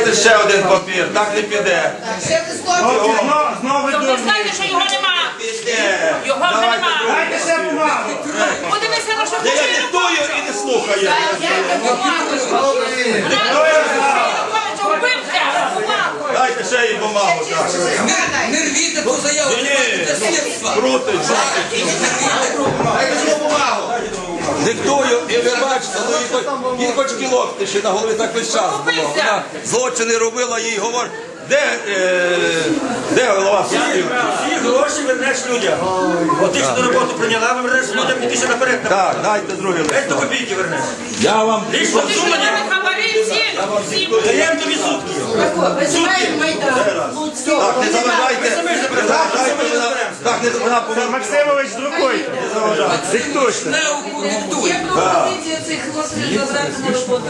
Дайте ще один папір, так не піде. Хлопці, знов, знову То ви знаєте, що його нема. Піде. Його вже Давайте нема. другий. Дайте ще бумагу. Подивися на що Де я диктую і не слухає. Дайте ще їй бумагу. так. Не рвіте ту заяву, Ні, це слідства. Крутить, крутить. Дайте ще бумагу. Диктую, і ви бачите, ну їй хоч- їй хоч кілок ще на голові так весь час було. Вона злочини робила, їй говорить, де, е, де голова суспільства? Всі гроші вернеш людям. От ти ж на роботу прийняла, ви вернеш людям і ти ще наперед. Так, дайте другий Десь до копійки вернеш. Я вам Лічно в сумані Даємо тобі сутки. Не заважайте. Не заважайте. Максимович, друкуйте. Не заважайте. Є пропозиція цих хлопців забрати на роботу.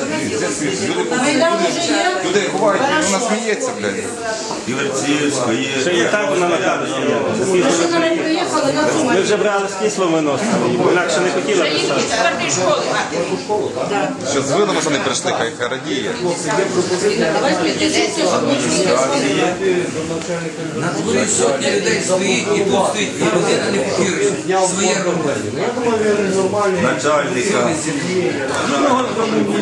Майдан вже є. Туди ховайте, вона сміється, блядь. Ще і так вона на кадрі. Ми вже брали з кислого виносного. Інакше не хотіли писати. що з виносом не прийшли, хай радіє. Ми На дворі сотні людей стоїть і тут стоїть. І людина не повірить. Своє робить. Начальника.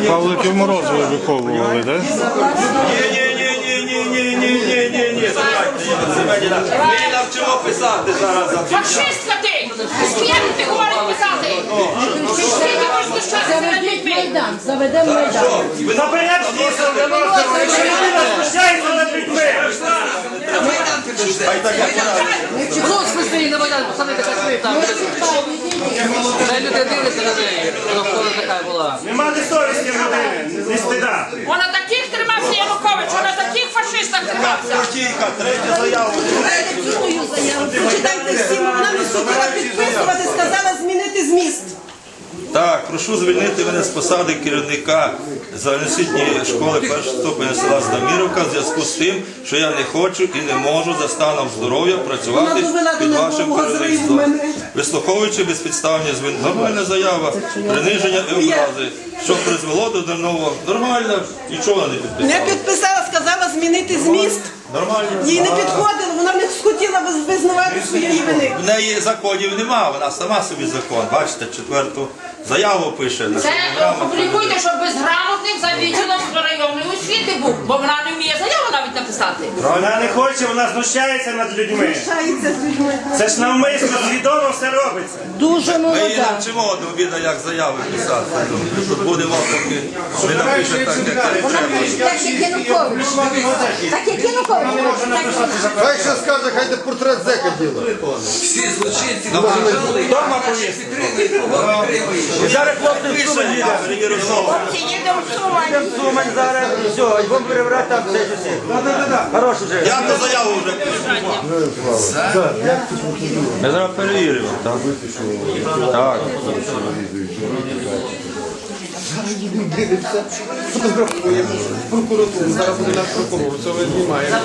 Павликів Морозові виховували, так? Ні, ні, ні, ні, ні, ні, ні, ні, ні, ні. Давайте, Єва Семенівна. Ми навчимо писати зараз. Фашистка ти! Смерть говорить писати. Скільки? Майдан, заведемо Майдан. Заберемо всі солдатів, над людьми. Вона така була. Нема ні совісті людини, ні стида. Вона таких тримався Янукович, вона таких фашистів тримався. Третя заява. Прочитайте всі вона підписувати, сказала змінити зміст. Так, прошу звільнити мене з посади керівника загальноосвітньої школи першого ступеня села Знаміровка в зв'язку з тим, що я не хочу і не можу за станом здоров'я працювати під вашим керівництвом. Вислуховуючи безпідставні звин. Нормальна заява, приниження і образи, що призвело до нового. Нормально, нічого не підписала. Не підписала. підписала, сказала змінити зміст. Нормально. Їй не підходило, вона не схотіла виз- визнавати своєї вини. В неї законів нема, вона сама собі закон. Бачите, четверту заяву пише. на Це стенограму. опублікуйте, щоб безграмотних за відділом районної освіти був, бо вона не вміє заяву навіть написати. Вона не хоче, вона знущається над людьми. Шається з людьми. Це ж навмисно, свідомо все з'явиться. Дуже молода. Ми її навчимо віда, як заяви писати. Що буде вам поки ви напишете так, як Вона як Янукович. Так як Янукович. Хай ще скаже, хай де портрет зека діла. Всі злочинці доказали, наші підтримки, кого. Зараз хлопці в Сумань їдуть. Хлопці їдемо в Сумань. в Сумань зараз. Все, і будемо перебрати там все. Хорош уже. Я на заяву вже пишу. Ну, ми зараз перевіримо. так? Так. Прокуратуру, зараз буде наш прокурор, це ви знімаємо.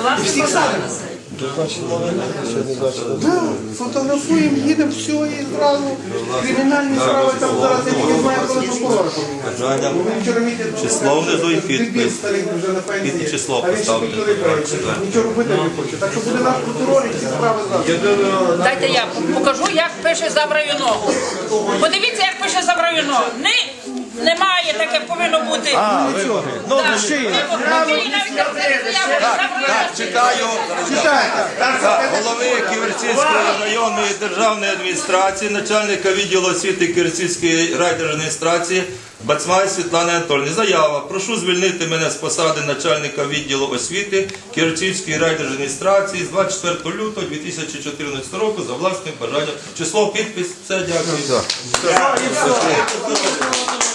Да, фотографуємо, їдемо, все, і зразу кримінальні справи там зараз я не знаю, коли прокурор поміняє. Число внизу і підпис. Під число поставте. Нічого робити не хочу. Так що буде наш прокурор і ці справи зараз. Дайте я покажу, як пише забраю ногу. Подивіться, як пише забраю ногу. Немає, таке повинно бути. А, ну, ну, ну, ну, ну, ну, читаю. Так, голови Ківерцівської районної державної адміністрації, начальника відділу освіти Ківерцівської райдержадміністрації Бацмай Світлани Анатольовни. Заява. Прошу звільнити мене з посади начальника відділу освіти Ківерцівської райдержадміністрації з 24 лютого 2014 року за власним бажанням. Число, підпис, все, дякую.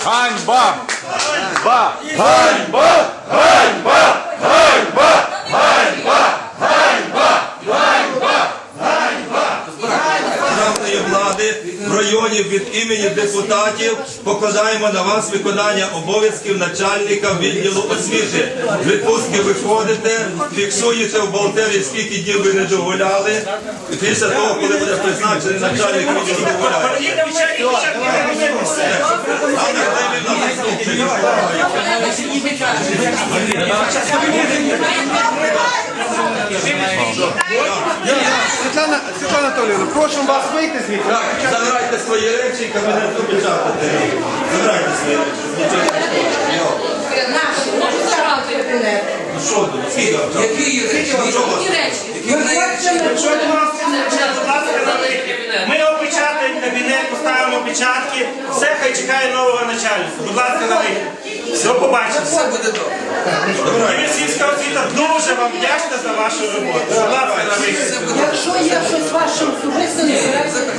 Ганьба! державної в районі від імені депутатів покладаємо на вас виконання обов'язків начальника відділу освіти. В Відпустки виходите, фіксуєте в бухгалтерії, скільки днів ви не догуляли. Після того, коли буде призначений начальник відділу догуляє. Світлана Анатолійовна, прошу вас вийти звідти. Забирайте свої речі і кабінет обіцяти. Забирайте свої речі. Що? Які речі? Які речі? Які речі? Печатки. Все, хай чекає нового начальника. Будь ласка, на вихід. До побачення. Все буде добре. Київська освіта дуже вам вдячна за вашу роботу. Будь ласка, на вихід. Все. Якщо є щось вашим особистим,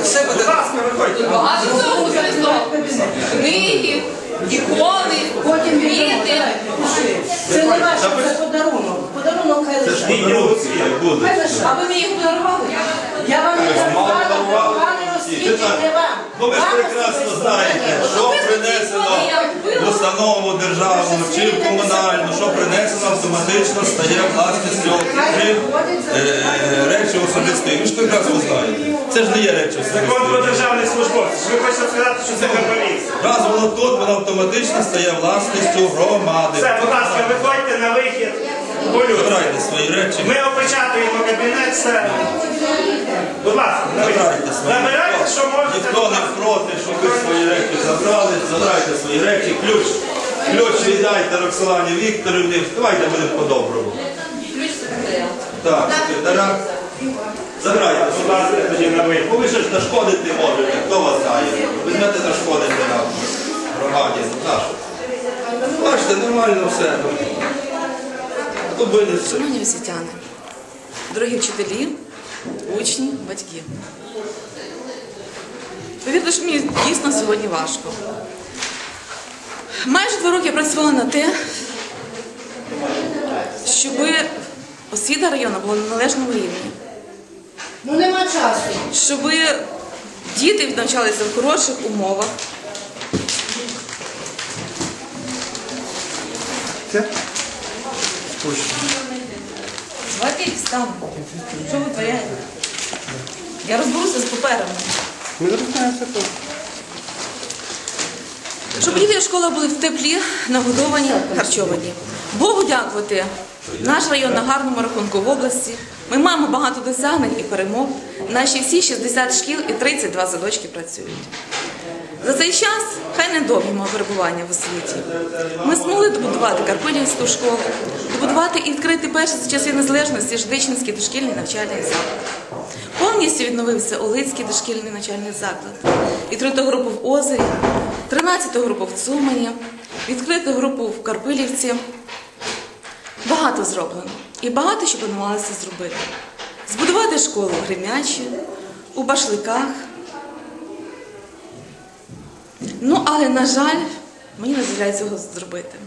Все буде Будь ласка, виходьте. Багато цього. Книги, ікони, потім квіти. Це не ваше, це подарунок. Подарунок хай Це ж лише. А ви мені їх подарували? Я вам не дарувала, дарували. освіті не вам. Ну ви ж прекрасно знаєте, що принесено в установу державну чи в комунальну, що принесено автоматично стає власністю чи е, речі особистої. Ви ж прекрасно знаєте. Це ж не є речі Закон про особистої. державний службовець. Ви хочете сказати, що це компроміс? Раз воно тут, воно автоматично стає власністю громади. Все, будь ласка, виходьте на вихід. Полю. Забирайте свої речі. Ми опечатуємо кабінет, все. Будь ласка. Забирайте свої Забирайте, що можете. Ніхто не проти, щоб ви свої речі забрали, забирайте свої речі, ключ. Ключ віддайте Роксолані Вікторівні. Давайте будемо по-доброму. Ключ секретаря. Так, секретаря. Забирайте, будь ласка, тоді на ви. Бо ви ще ж нашкодити можете, хто вас знає. Візьмете нашкодити нам громаді. Нашу. Бачите, нормально все. Шановні освітяни, дорогі вчителі, учні, батьки. Повірте, що мені дійсно сьогодні важко. Майже два роки я працювала на те, щоб освіта району була на належному рівні, Ну нема часу. щоб діти навчалися в хороших умовах, Це? Давайте їх встанемо. Що ви творяєте? Я розберуся з паперами. Ми все тут. Щоб діти і школа були в теплі, нагодовані, харчовані. Богу дякувати. Наш район на гарному рахунку в області. Ми маємо багато досягнень і перемог. Наші всі 60 шкіл і 32 садочки працюють. За цей час, хай недовгі мого перебування в освіті. Ми змогли добудувати Карпилівську школу, добудувати і відкрити перший за часів незалежності Ждичинський дошкільний навчальний заклад. Повністю відновився Олицький дошкільний навчальний заклад. Відкрито групу в Озері, 13 групу в Цумані, відкрито групу в Карпилівці. Багато зроблено. І багато що планувалося зробити. Збудувати школу в Гремячі, у Башликах. Ну, але, на жаль, мені не дозволяють цього зробити.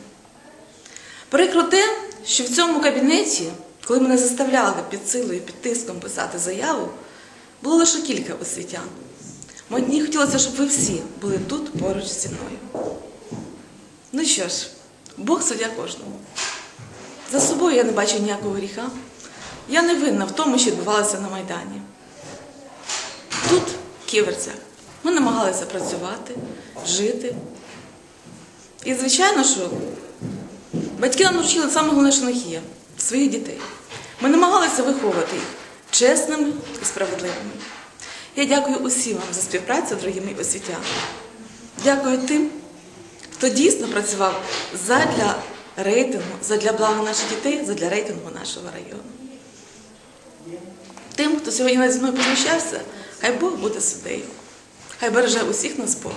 Прикро те, що в цьому кабінеті, коли мене заставляли під силою, під тиском писати заяву, було лише кілька освітян. Мені хотілося, щоб ви всі були тут поруч зі мною. Ну що ж, Бог суддя кожному. За собою я не бачу ніякого гріха. Я не винна в тому, що відбувалося на Майдані. Тут, в Ківерцях, ми намагалися працювати, жити. І, звичайно, що батьки нам навчили саме головне, що своїх дітей. Ми намагалися виховувати їх чесними і справедливими. Я дякую усім вам за співпрацю, дорогі мої освітяни. Дякую тим, хто дійсно працював задля рейтингу, задля блага наших дітей, задля рейтингу нашого району. Тим, хто сьогодні зі мною позначався, хай Бог буде суддею. Хай береже усіх нас Бог.